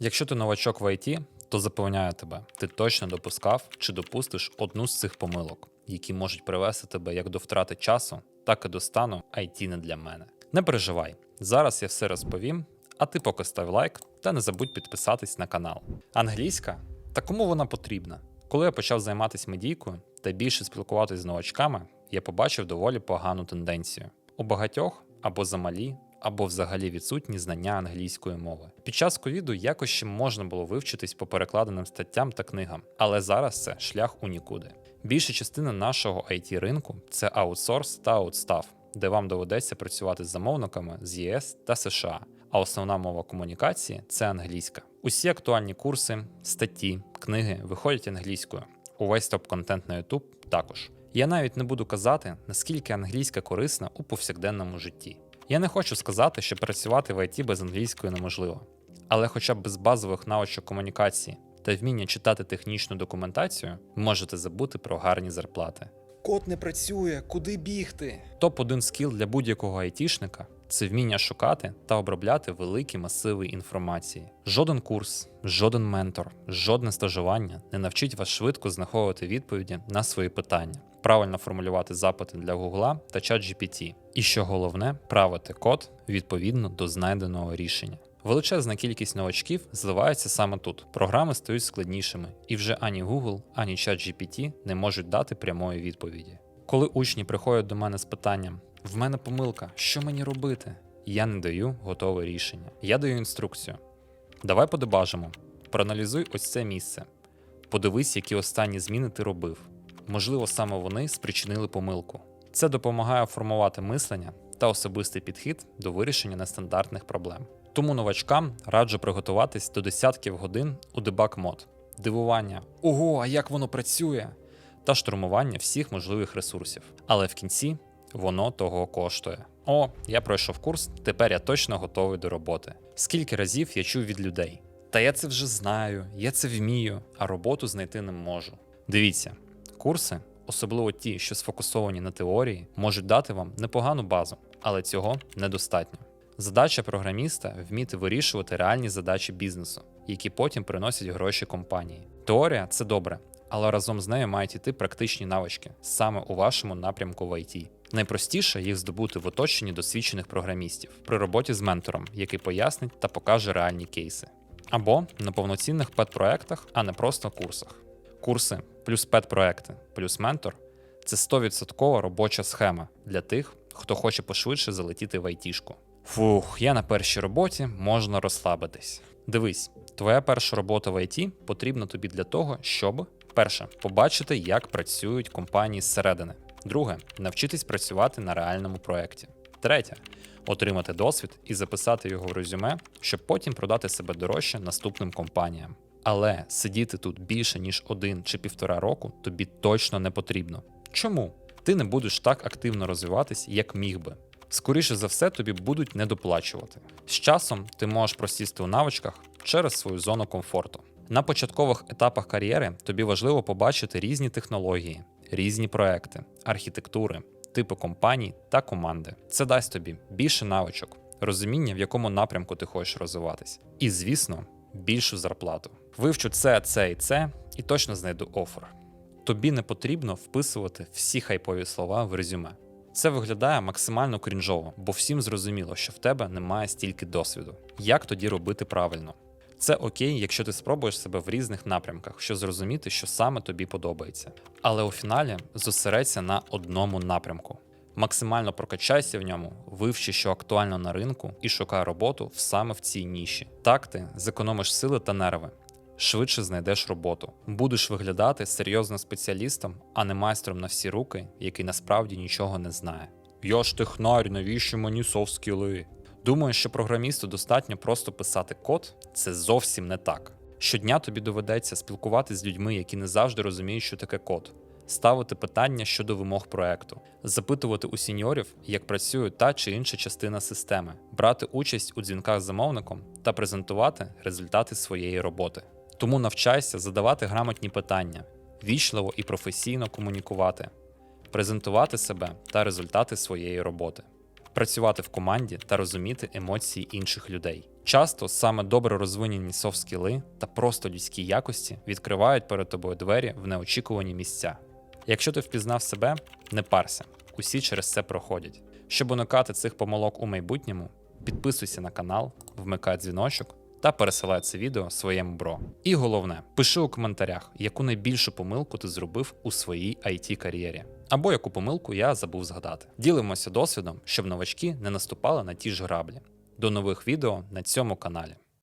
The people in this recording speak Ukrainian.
Якщо ти новачок в IT, то запевняю тебе, ти точно допускав чи допустиш одну з цих помилок, які можуть привести тебе як до втрати часу, так і до стану IT не для мене. Не переживай, зараз я все розповім, а ти поки став лайк та не забудь підписатись на канал. Англійська? Та кому вона потрібна? Коли я почав займатися медійкою та більше спілкуватися з новачками, я побачив доволі погану тенденцію. У багатьох або замалі, або взагалі відсутні знання англійської мови. Під час ковіду якось ще можна було вивчитись по перекладеним статтям та книгам, але зараз це шлях у нікуди. Більша частина нашого it ринку це аутсорс та аутстаф, де вам доведеться працювати з замовниками з ЄС та США. А основна мова комунікації це англійська. Усі актуальні курси, статті, книги виходять англійською. Увесь топ-контент на YouTube також. Я навіть не буду казати, наскільки англійська корисна у повсякденному житті. Я не хочу сказати, що працювати в IT без англійської неможливо, але хоча б без базових навичок комунікації та вміння читати технічну документацію, можете забути про гарні зарплати. Код не працює, куди бігти? Топ-1 скіл для будь-якого айтішника це вміння шукати та обробляти великі масиви інформації. Жоден курс, жоден ментор, жодне стажування не навчить вас швидко знаходити відповіді на свої питання, правильно формулювати запити для Гугла та ChatGPT. І що головне, правити код відповідно до знайденого рішення. Величезна кількість новачків зливається саме тут. Програми стають складнішими, і вже ані Google, ані ChatGPT не можуть дати прямої відповіді. Коли учні приходять до мене з питанням: в мене помилка, що мені робити? Я не даю готове рішення. Я даю інструкцію. Давай подебажимо. Проаналізуй ось це місце. Подивись, які останні зміни ти робив. Можливо, саме вони спричинили помилку. Це допомагає формувати мислення та особистий підхід до вирішення нестандартних проблем. Тому новачкам раджу приготуватись до десятків годин у дебаг мод, дивування, ого, а як воно працює, та штурмування всіх можливих ресурсів. Але в кінці воно того коштує. О, я пройшов курс, тепер я точно готовий до роботи. Скільки разів я чув від людей? Та я це вже знаю, я це вмію, а роботу знайти не можу. Дивіться, курси, особливо ті, що сфокусовані на теорії, можуть дати вам непогану базу, але цього недостатньо. Задача програміста вміти вирішувати реальні задачі бізнесу, які потім приносять гроші компанії. Теорія це добре, але разом з нею мають іти практичні навички саме у вашому напрямку в IT. Найпростіше їх здобути в оточенні досвідчених програмістів при роботі з ментором, який пояснить та покаже реальні кейси. Або на повноцінних пет-проектах, а не просто курсах. Курси плюс пет-проекти плюс ментор це 100% робоча схема для тих, хто хоче пошвидше залетіти в айтішку. Фух, я на першій роботі можна розслабитись. Дивись, твоя перша робота в IT потрібна тобі для того, щоб перше побачити, як працюють компанії зсередини. Друге навчитись працювати на реальному проєкті. Третє отримати досвід і записати його в резюме, щоб потім продати себе дорожче наступним компаніям. Але сидіти тут більше ніж один чи півтора року тобі точно не потрібно. Чому? Ти не будеш так активно розвиватись, як міг би. Скоріше за все, тобі будуть недоплачувати. З часом ти можеш просісти у навичках через свою зону комфорту. На початкових етапах кар'єри тобі важливо побачити різні технології, різні проекти, архітектури, типи компаній та команди. Це дасть тобі більше навичок, розуміння, в якому напрямку ти хочеш розвиватись. І, звісно, більшу зарплату. Вивчу це, це і це, і точно знайду офер. Тобі не потрібно вписувати всі хайпові слова в резюме. Це виглядає максимально крінжово, бо всім зрозуміло, що в тебе немає стільки досвіду. Як тоді робити правильно? Це окей, якщо ти спробуєш себе в різних напрямках, щоб зрозуміти, що саме тобі подобається. Але у фіналі зосередься на одному напрямку. Максимально прокачайся в ньому, вивчи, що актуально на ринку, і шукай роботу саме в цій ніші. Так ти зекономиш сили та нерви, швидше знайдеш роботу, будеш виглядати серйозним спеціалістом, а не майстром на всі руки, який насправді нічого не знає. Я ж технарь, навіщо мені софт-скіли? Думаю, що програмісту достатньо просто писати код, це зовсім не так. Щодня тобі доведеться спілкуватися з людьми, які не завжди розуміють, що таке код, ставити питання щодо вимог проекту, запитувати у сеньорів, як працює та чи інша частина системи, брати участь у дзвінках з замовником та презентувати результати своєї роботи. Тому навчайся задавати грамотні питання, вічливо і професійно комунікувати, презентувати себе та результати своєї роботи, працювати в команді та розуміти емоції інших людей. Часто саме добре розвинені софт-скіли та просто людські якості відкривають перед тобою двері в неочікувані місця. Якщо ти впізнав себе, не парся, усі через це проходять. Щоб уникати цих помилок у майбутньому, підписуйся на канал, вмикай дзвіночок та пересилай це відео своєму бро. І головне, пиши у коментарях, яку найбільшу помилку ти зробив у своїй it кар'єрі, або яку помилку я забув згадати. Ділимося досвідом, щоб новачки не наступали на ті ж граблі. До нових відео на цьому каналі.